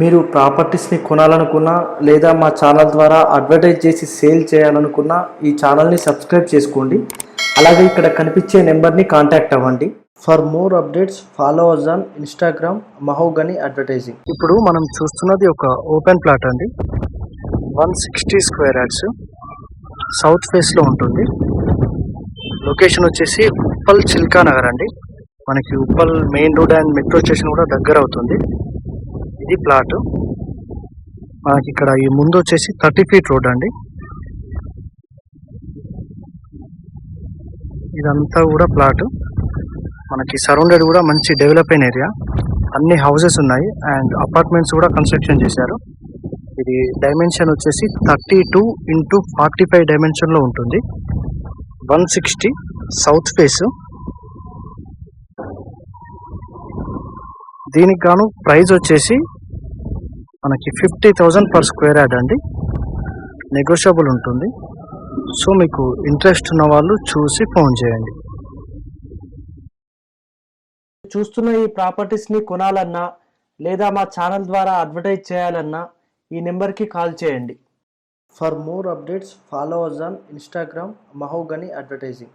మీరు ప్రాపర్టీస్ని కొనాలనుకున్నా లేదా మా ఛానల్ ద్వారా అడ్వర్టైజ్ చేసి సేల్ చేయాలనుకున్నా ఈ ఛానల్ని సబ్స్క్రైబ్ చేసుకోండి. అలాగే ఇక్కడ కనిపించే నెంబర్ని కాంటాక్ట్ అవ్వండి. For more updates follow us on Instagram Mahogany advertising ఇప్పుడు మనం చూస్తున్నది ఒక ఓపెన్ ప్లాట్ అండి. One sixty square yards south ఫేస్లో ఉంటుంది. లొకేషన్ వచ్చేసి ఉప్పల్ చిల్కా నగర్ అండి. మనకి Uppal main road and metro station కూడా దగ్గర అవుతుంది. ఇది ప్లాట్ మనకి ఇక్కడ ఈ ముందు వచ్చేసి థర్టీ ఫీట్ రోడ్ అండి. ఇదంతా కూడా ప్లాట్ మనకి సరౌండెడ్ కూడా మంచి డెవలప్ అయిన ఏరియా అన్ని హౌసెస్ ఉన్నాయి అండ్ అపార్ట్మెంట్స్ కూడా కన్స్ట్రక్షన్ చేశారు. ఇది డైమెన్షన్ వచ్చేసి thirty two into forty five డైమెన్షన్లో ఉంటుంది. వన్ సిక్స్టీ సౌత్ ఫేస్ దీనికి గాను ప్రైజ్ వచ్చేసి మనకి fifty thousand per square yard అండి. నెగోషియబుల్ ఉంటుంది. సో మీకు ఇంట్రెస్ట్ ఉన్న వాళ్ళు చూసి ఫోన్ చేయండి. చూస్తున్న ఈ ప్రాపర్టీస్ని కొనాలన్నా లేదా మా ఛానల్ ద్వారా అడ్వర్టైజ్ చేయాలన్నా ఈ నెంబర్కి కాల్ చేయండి. For more updates follow us on Instagram Mahogany advertising.